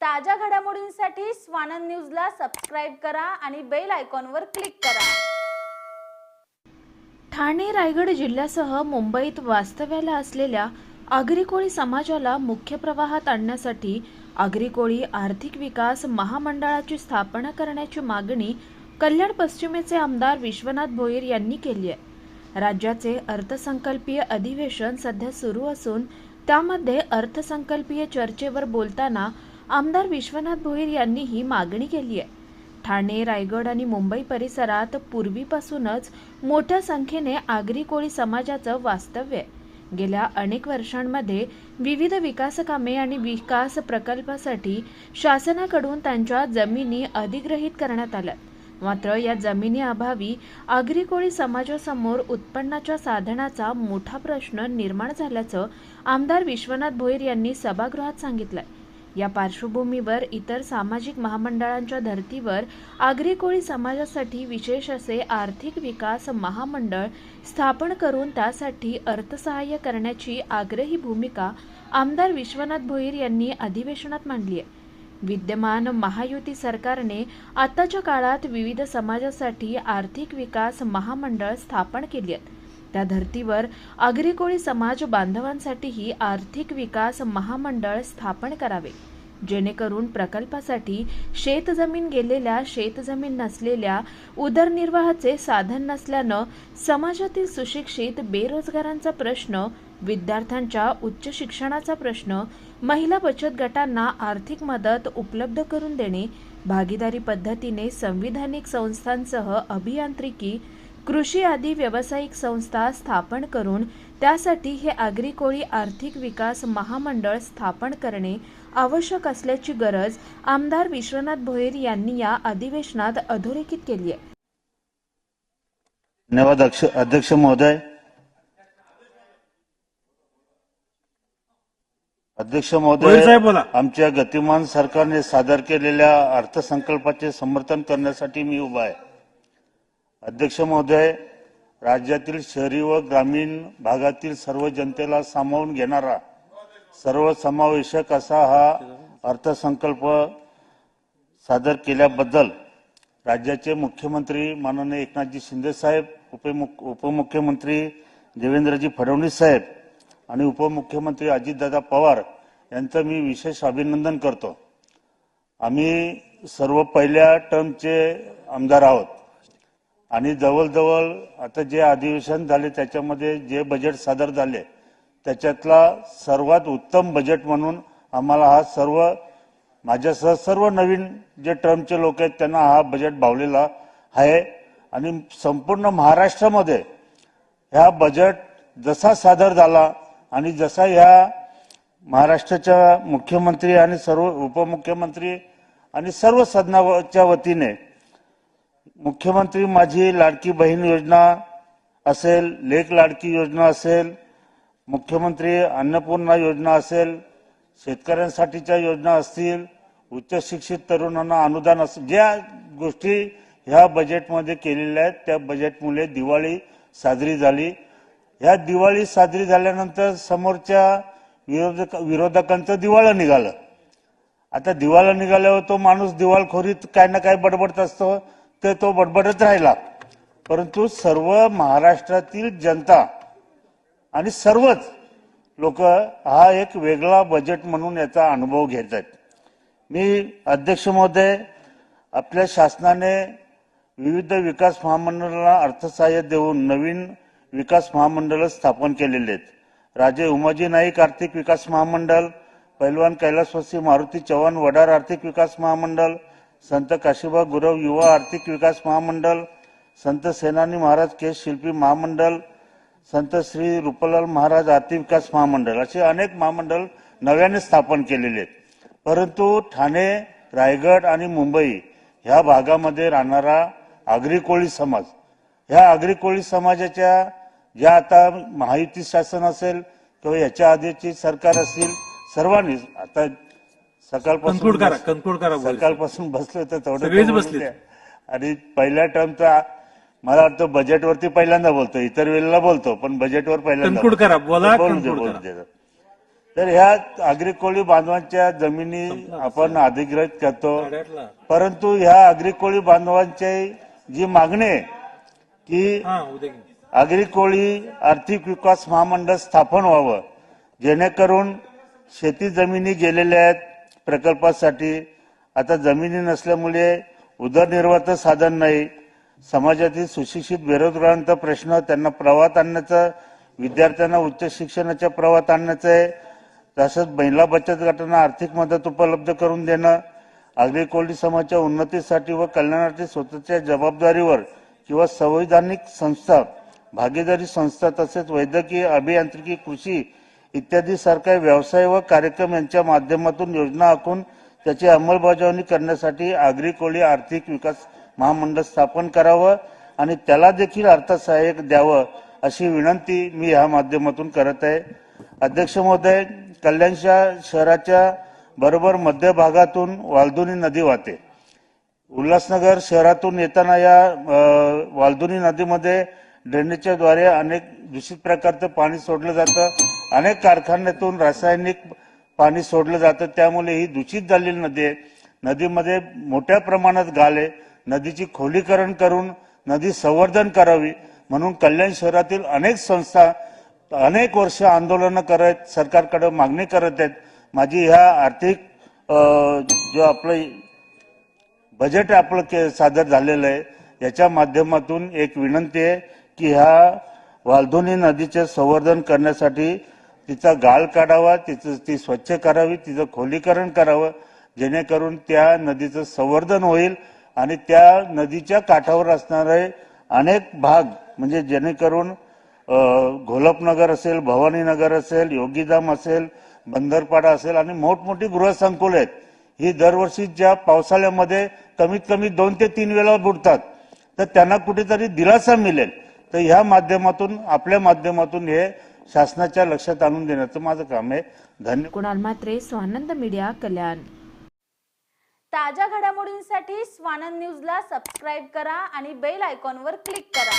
ताज्या घडामोडींसाठी स्वानंद न्यूजला सबस्क्राईब करा आणि बेल आयकॉनवर क्लिक करा. ठाणे रायगड जिल्ह्यासह मुंबईत वास्तव्याला असलेल्या आगरी कोळी समाजाला मुख्य प्रवाहात आणण्यासाठी आगरी कोळी आर्थिक विकास महामंडळाची स्थापना करण्याची मागणी कल्याण पश्चिमेचे आमदार विश्वनाथ भोईर यांनी केली आहे. राज्याचे अर्थसंकल्पीय अधिवेशन सध्या सुरू असून त्यामध्ये अर्थसंकल्पीय चर्चेवर बोलताना आमदार विश्वनाथ भोईर यांनी ही मागणी केली आहे. ठाणे रायगड आणि मुंबई परिसरात पूर्वीपासूनच मोठ्या संख्येने आगरी कोळी समाजाचं वास्तव्य आहे. गेल्या अनेक वर्षांमध्ये विविध विकास कामे आणि विकास प्रकल्पासाठी शासनाकडून त्यांच्या जमिनी अधिग्रहित करण्यात आल्या. मात्र या जमिनी अभावी आगरी कोळी समाजासमोर उत्पन्नाच्या साधनाचा मोठा प्रश्न निर्माण झाल्याचं आमदार विश्वनाथ भोईर यांनी सभागृहात सांगितलंय. या पार्श्वभूमीवर इतर सामाजिक महामंडळांच्या धर्तीवर आगरी कोळी समाजासाठी विशेष असे आर्थिक विकास महामंडळ स्थापन करून त्यासाठी अर्थसहाय्य करण्याची आग्रही भूमिका आमदार विश्वनाथ भोईर यांनी अधिवेशनात मांडली आहे. विद्यमान महायुती सरकारने आताच्या काळात विविध समाजासाठी आर्थिक विकास महामंडळ स्थापन केली आहेत त्या धर्तीवर आगरी कोळी समाज बांधवांसाठीही आर्थिक विकास महामंडळ स्थापन करावे. जेणेकरून प्रकल्पासाठी शेतजमीन गेलेल्या शेतजमीन नसलेल्या उदरनिर्वाहाचे साधन नसल्यानं समाजातील सुशिक्षित बेरोजगारांचा प्रश्न विद्यार्थ्यांच्या उच्च शिक्षणाचा प्रश्न महिला बचत गटांना आर्थिक मदत उपलब्ध करून देणे भागीदारी पद्धतीने संविधानिक संस्थांसह अभियांत्रिकी कृषी आदी व्यावसायिक संस्था स्थापन करून त्यासाठी हे आगरी कोळी आर्थिक विकास महामंडळ स्थापन करणे आवश्यक असल्याची गरज आमदार विश्वनाथ भोईर यांनी या अधिवेशनात अधोरेखित केली आहे. धन्यवाद अध्यक्ष महोदय. अध्यक्ष महोदय आमच्या गतिमान सरकारने सादर केलेल्या अर्थसंकल्पाचे समर्थन करण्यासाठी मी उभा आहे. अध्यक्ष महोदय राज्यातील शहरी व ग्रामीण भागातील सर्व जनतेला सामावून घेणारा सर्वसमावेशक असा हा अर्थसंकल्प सादर केल्याबद्दल राज्याचे मुख्यमंत्री माननीय एकनाथजी शिंदे साहेब उपमुख उपमुख्यमंत्री देवेंद्रजी फडणवीस साहेब आणि उपमुख्यमंत्री अजितदादा पवार यांचं मी विशेष अभिनंदन करतो. आम्ही सर्व पहिल्या टर्मचे आमदार आहोत. आणि जवळजवळ आता जे अधिवेशन झाले त्याच्यामध्ये जे बजेट सादर झाले त्याच्यातला सर्वात उत्तम बजेट म्हणून आम्हाला हा सर्व माझ्यासह सर्व नवीन जे टर्मचे लोक आहेत त्यांना हा बजेट भावलेला आहे. आणि संपूर्ण महाराष्ट्रामध्ये ह्या बजेट जसा सादर झाला आणि जसा ह्या महाराष्ट्राच्या मुख्यमंत्री आणि सर्व उपमुख्यमंत्री आणि सर्व सदनाच्या वतीने मुख्यमंत्री माझी लाडकी बहीण योजना असेल लेख लाडकी योजना असेल मुख्यमंत्री अन्नपूर्णा योजना असेल शेतकऱ्यांसाठीच्या योजना असतील उच्च शिक्षित तरुणांना अनुदान असेल ज्या गोष्टी ह्या बजेटमध्ये केलेल्या आहेत त्या बजेटमुळे दिवाळी साजरी झाली. ह्या दिवाळी साजरी झाल्यानंतर समोरच्या विरोधक विरोधकांचं दिवाळं निघालं. आता दिवाळा निघाल्यावर तो माणूस दिवाळखोरीत काय ना काय बडबडत असतो. तर तो बडबडत राहिला. परंतु सर्व महाराष्ट्रातील जनता आणि सर्वच लोक हा एक वेगळा बजेट म्हणून याचा अनुभव घेत आहेत. मी अध्यक्ष महोदय आपल्या शासनाने विविध विकास महामंडळाला अर्थसहाय्य देऊन नवीन विकास महामंडळ स्थापन केलेले आहेत. राजे उमाजी नाईक आर्थिक विकास महामंडळ पैलवान कैलासवासी मारुती चव्हाण वडार आर्थिक विकास महामंडळ संत काशीबा गुरव युवा आर्थिक विकास महामंडळ संत सेनानी महाराज केस शिल्पी महामंडळ संत श्री रुपलाल महाराज आर्थिक विकास महामंडळ असे अनेक महामंडळ नव्याने स्थापन केलेले आहेत. परंतु ठाणे रायगड आणि मुंबई ह्या भागामध्ये राहणारा आगरी कोळी समाज ह्या आगरी कोळी समाजाच्या ज्या आता महायुती शासन असेल किंवा याच्या आधीची सरकार असेल सर्वांनी आता सकाळपासून कन्क्लूड करा कन्क्लूड. सकाळपासून बसलो तर बोलू बसलेत. द्या. आणि पहिल्या टर्मचा मला वाटतं बजेटवरती पहिल्यांदा बोलतो इतर वेळेला बोलतो पण बजेटवर पहिल्यांदा करा. बोला. तर ह्या आगरी कोळी बांधवांच्या जमिनी आपण अधिग्रहित करतो परंतु ह्या आगरी कोळी बांधवांची जी मागणी आहे की. आगरी कोळी आर्थिक विकास महामंडळ स्थापन व्हावं जेणेकरून शेती जमिनी गेलेल्या आहेत प्रकल्पासाठी. आता जमिनी नसल्यामुळे उदरनिर्वाहाचं साधन नाही. समाजातील सुशिक्षित बेरोजगारांचा प्रश्न त्यांना प्रवाहात आणण्याचा विद्यार्थ्यांना उच्च शिक्षणाच्या प्रवाहात आणण्याचं आहे. तसंच महिला बचत गटांना आर्थिक मदत उपलब्ध करून देणं आगरी कोळी समाजाच्या उन्नतीसाठी व कल्याणासाठी स्वतःच्या जबाबदारीवर किंवा संवैधानिक संस्था भागीदारी संस्था तसेच वैद्यकीय अभियांत्रिकी कृषी इत्यादी सारख्या व्यवसाय व कार्यक्रम यांच्या माध्यमातून योजना आखून त्याची अंमलबजावणी करण्यासाठी आगरी कोळी आर्थिक विकास महामंडळ स्थापन करावं आणि त्याला देखील अर्थसहाय्य द्यावं अशी विनंती मी ह्या माध्यमातून करत आहे. अध्यक्ष महोदय कल्याणच्या शहराच्या बरोबर मध्य भागातून वालदुनी नदी वाहते. उल्हासनगर शहरातून येताना या अ, वालदुनी नदीमध्ये ड्रेनेजच्या द्वारे अनेक दूषित प्रकारचं पाणी सोडलं जातं. अनेक कारखान्यातून रासायनिक पाणी सोडलं जातं. त्यामुळे ही दूषित झालेली नदी आहे. नदीमध्ये मोठ्या प्रमाणात गाले आहे नदीची खोलीकरण करून नदी संवर्धन करावी म्हणून कल्याण शहरातील अनेक संस्था अनेक वर्ष आंदोलनं करत सरकारकडे मागणी करत आहेत. माझी ह्या आर्थिक जो आपलं बजेट आपलं के सादर झालेलं आहे याच्या माध्यमातून एक विनंती आहे. की ह्या वालधोनी नदीचे संवर्धन करण्यासाठी तिचा गाळ काढावा तिचं ती स्वच्छ करावी तिचं खोलीकरण करावं जेणेकरून त्या नदीचं संवर्धन होईल आणि त्या नदीच्या काठावर असणारे अनेक भाग म्हणजे जेणेकरून घोलपनगर असेल भवानीनगर असेल योगीधाम असेल बंदरपाडा असेल आणि मोठमोठी गृहसंकुल आहेत. ही दरवर्षी ज्या पावसाळ्यामध्ये कमीत कमी दोन ते तीन वेळा बुडतात. तर त्यांना कुठेतरी दिलासा मिळेल. तर ह्या माध्यमातून आपल्या माध्यमातून हे शासनाच्या लक्षात आणून देण्याचं माझं काम आहे. धन्यवाद कुणाल म्हात्रे स्वानंद मीडिया कल्याण. ताज्या घडामोडींसाठी स्वानंद न्यूजला सबस्क्राईब करा आणि बेल आयकॉनवर क्लिक करा.